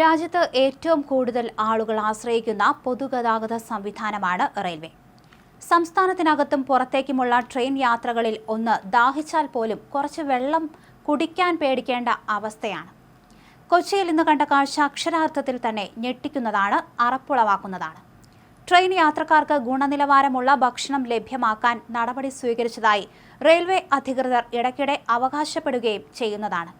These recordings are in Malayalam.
രാജ്യത്ത് ഏറ്റവും കൂടുതൽ ആളുകൾ ആശ്രയിക്കുന്ന പൊതുഗതാഗത സംവിധാനമാണ് റെയിൽവേ. സംസ്ഥാനത്തിനകത്തും പുറത്തേക്കുമുള്ള ട്രെയിൻ യാത്രകളിൽ ഒന്ന് ദാഹിച്ചാൽ പോലും കുറച്ച് വെള്ളം കുടിക്കാൻ പേടിക്കേണ്ട അവസ്ഥയാണ്. കൊച്ചിയിൽ ഇന്ന് കണ്ട കാഴ്ച അക്ഷരാർത്ഥത്തിൽ തന്നെ ഞെട്ടിക്കുന്നതാണ് അറപ്പുളവാക്കുന്നതാണ്. ട്രെയിൻ യാത്രക്കാർക്ക് ഗുണനിലവാരമുള്ള ഭക്ഷണം ലഭ്യമാക്കാൻ നടപടി സ്വീകരിച്ചതായി റെയിൽവേ അധികൃതർ ഇടയ്ക്കിടെ അവകാശപ്പെടുകയും ചെയ്യുന്നതാണ്.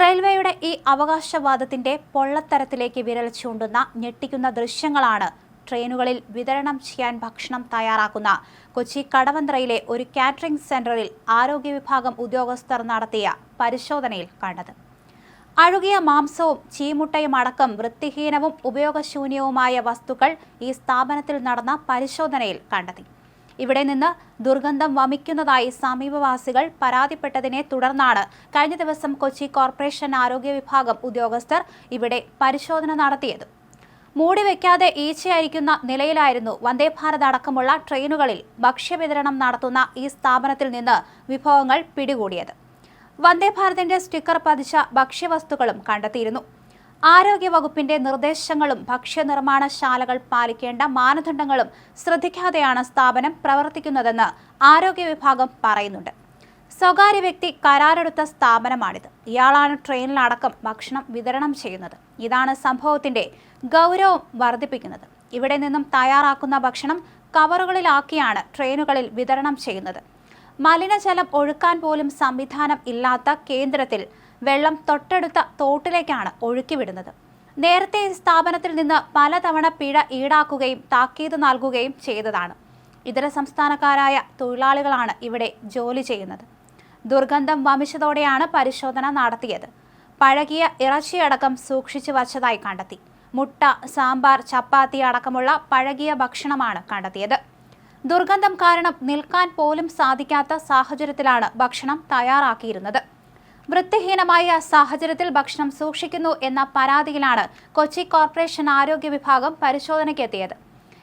റെയിൽവേയുടെ ഈ അവകാശവാദത്തിന്റെ പൊള്ളത്തരത്തിലേക്ക് വിരൽ ചൂണ്ടുന്ന ഞെട്ടിക്കുന്ന ദൃശ്യങ്ങളാണ് ട്രെയിനുകളിൽ വിതരണം ചെയ്യാൻ ഭക്ഷണം തയ്യാറാക്കുന്ന കൊച്ചി കടവന്ത്രയിലെ ഒരു കാറ്ററിംഗ് സെന്ററിൽ ആരോഗ്യ വിഭാഗം ഉദ്യോഗസ്ഥർ നടത്തിയ പരിശോധനയിൽ കണ്ടത്. അഴുകിയ മാംസവും ചീമുട്ടയും അടക്കം വൃത്തിഹീനവും ഉപയോഗശൂന്യവുമായ വസ്തുക്കൾ ഈ സ്ഥാപനത്തിൽ നടന്ന പരിശോധനയിൽ കണ്ടെത്തി. ഇവിടെ നിന്ന് ദുർഗന്ധം വമിക്കുന്നതായി സമീപവാസികൾ പരാതിപ്പെട്ടതിനെ തുടർന്നാണ് കഴിഞ്ഞ ദിവസം കൊച്ചി കോർപ്പറേഷൻ ആരോഗ്യ വിഭാഗം ഉദ്യോഗസ്ഥർ ഇവിടെ പരിശോധന നടത്തിയത്. മൂടി വെക്കാതെ ഈച്ചയരിക്കുന്ന നിലയിലായിരുന്നു വന്ദേ ഭാരത് അടക്കമുള്ള ട്രെയിനുകളിൽ ഭക്ഷ്യവിതരണം നടത്തുന്ന ഈ സ്ഥാപനത്തിൽ നിന്ന് വിഭവങ്ങൾ പിടികൂടിയത്. വന്ദേ ഭാരതിന്റെ സ്റ്റിക്കർ പതിച്ച ഭക്ഷ്യവസ്തുക്കളും കണ്ടെത്തിയിരുന്നു. ആരോഗ്യവകുപ്പിന്റെ നിർദ്ദേശങ്ങളും ഭക്ഷ്യനിർമ്മാണശാലകൾ പാലിക്കേണ്ട മാനദണ്ഡങ്ങളും ശ്രദ്ധിക്കാതെയാണ് സ്ഥാപനം പ്രവർത്തിക്കുന്നതെന്ന് ആരോഗ്യ വിഭാഗം പറയുന്നുണ്ട്. സ്വകാര്യ വ്യക്തി കരാറെടുത്ത സ്ഥാപനമാണിത്. ഇയാളാണ് ട്രെയിനിലടക്കം ഭക്ഷണം വിതരണം ചെയ്യുന്നത്. ഇതാണ് സംഭവത്തിന്റെ ഗൗരവം വർദ്ധിപ്പിക്കുന്നത്. ഇവിടെ നിന്നും തയ്യാറാക്കുന്ന ഭക്ഷണം കവറുകളിലാക്കിയാണ് ട്രെയിനുകളിൽ വിതരണം ചെയ്യുന്നത്. മലിനജലം ഒഴുക്കാൻ പോലും സംവിധാനം ഇല്ലാത്ത കേന്ദ്രത്തിൽ വെള്ളം തൊട്ടടുത്ത തോട്ടിലേക്കാണ് ഒഴുക്കിവിടുന്നത്. നേരത്തെ സ്ഥാപനത്തിൽ നിന്ന് പലതവണ പിഴ ഈടാക്കുകയും താക്കീത് നൽകുകയും ചെയ്തതാണ്. ഇതര സംസ്ഥാനക്കാരായ തൊഴിലാളികളാണ് ഇവിടെ ജോലി ചെയ്യുന്നത്. ദുർഗന്ധം വമിച്ചതോടെയാണ് പരിശോധന നടത്തിയത്. പഴകിയ ഇറച്ചിയടക്കം സൂക്ഷിച്ചു വച്ചതായി കണ്ടെത്തി. മുട്ട സാമ്പാർ ചപ്പാത്തി അടക്കമുള്ള പഴകിയ ഭക്ഷണമാണ് കണ്ടെത്തിയത്. ദുർഗന്ധം കാരണം നിൽക്കാൻ പോലും സാധിക്കാത്ത സാഹചര്യത്തിലാണ് ഭക്ഷണം തയ്യാറാക്കിയിരുന്നത്. വൃത്തിഹീനമായ സാഹചര്യത്തിൽ ഭക്ഷണം സൂക്ഷിക്കുന്നു എന്ന പരാതിയിലാണ് കൊച്ചി കോർപ്പറേഷൻ ആരോഗ്യ വിഭാഗം പരിശോധനയ്ക്കെത്തിയത്.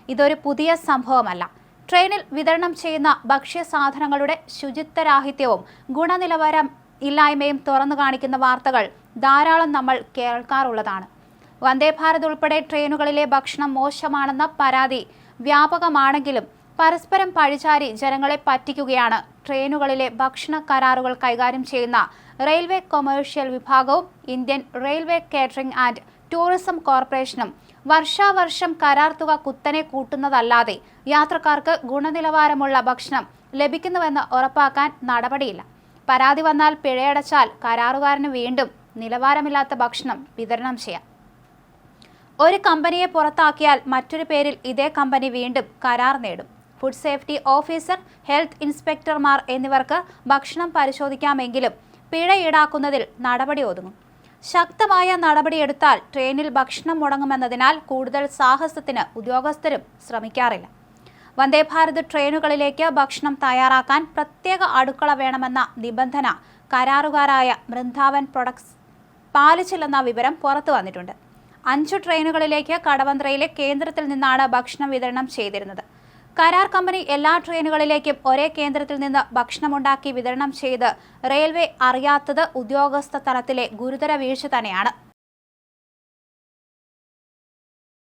ഇതൊരു പുതിയ സംഭവമല്ല. ട്രെയിനിൽ വിതരണം ചെയ്യുന്ന ഭക്ഷ്യസാധനങ്ങളുടെ ശുചിത്വരാഹിത്യവും ഗുണനിലവാരം ഇല്ലായ്മയും തുറന്നു കാണിക്കുന്ന വാർത്തകൾ ധാരാളം നമ്മൾ കേൾക്കാറുള്ളതാണ്. വന്ദേഭാരത് ഉൾപ്പെടെ ട്രെയിനുകളിലെ ഭക്ഷണം മോശമാണെന്ന പരാതി വ്യാപകമാണെങ്കിലും പരസ്പരം പഴിചാരി ജനങ്ങളെ പറ്റിക്കുകയാണ് ട്രെയിനുകളിലെ ഭക്ഷണ കരാറുകൾ കൈകാര്യം ചെയ്യുന്ന റെയിൽവേ കൊമേഴ്ഷ്യൽ വിഭാഗവും Indian railway catering and tourism കോർപ്പറേഷനും വർഷാവർഷം കരാർ തുക കുത്തനെ കൂട്ടുന്നതല്ലാതെ യാത്രക്കാർക്ക് ഗുണനിലവാരമുള്ള ഭക്ഷണം ലഭിക്കുന്നുവെന്ന് ഉറപ്പാക്കാൻ നടപടിയില്ല. പരാതി വന്നാൽ പിഴയടച്ചാൽ കരാറുകാരന് വീണ്ടും നിലവാരമില്ലാത്ത ഭക്ഷണം വിതരണം ചെയ്യാം. ഒരു കമ്പനിയെ പുറത്താക്കിയാൽ മറ്റൊരു പേരിൽ ഇതേ കമ്പനി വീണ്ടും കരാർ നേടും. ഫുഡ് സേഫ്റ്റി ഓഫീസർ ഹെൽത്ത് ഇൻസ്പെക്ടർമാർ എന്നിവർക്ക് ഭക്ഷണം പരിശോധിക്കാമെങ്കിലും പിഴ ഈടാക്കുന്നതിൽ നടപടി ഒതുങ്ങും. ശക്തമായ നടപടിയെടുത്താൽ ട്രെയിനിൽ ഭക്ഷണം മുടങ്ങുമെന്നതിനാൽ കൂടുതൽ സാഹസത്തിന് ഉദ്യോഗസ്ഥരും ശ്രമിക്കാറില്ല. വന്ദേ ഭാരത് ട്രെയിനുകളിലേക്ക് ഭക്ഷണം തയ്യാറാക്കാൻ പ്രത്യേക അടുക്കള വേണമെന്ന നിബന്ധന കരാറുകാരായ ബൃന്ദാവൻ പ്രൊഡക്ട്സ് പാലിച്ചില്ലെന്ന വിവരം പുറത്തു വന്നിട്ടുണ്ട്. അഞ്ചു ട്രെയിനുകളിലേക്ക് കടവന്ത്രയിലെ കേന്ദ്രത്തിൽ നിന്നാണ് ഭക്ഷണം വിതരണം ചെയ്തിരുന്നത്. കരാർ കമ്പനി എല്ലാ ട്രെയിനുകളിലേക്കും ഒരേ കേന്ദ്രത്തിൽ നിന്ന് ഭക്ഷണമുണ്ടാക്കി വിതരണം ചെയ്ത് റെയിൽവേ അറിയാത്തത് ഉദ്യോഗസ്ഥ തലത്തിലെ ഗുരുതര വീഴ്ച തന്നെയാണ്.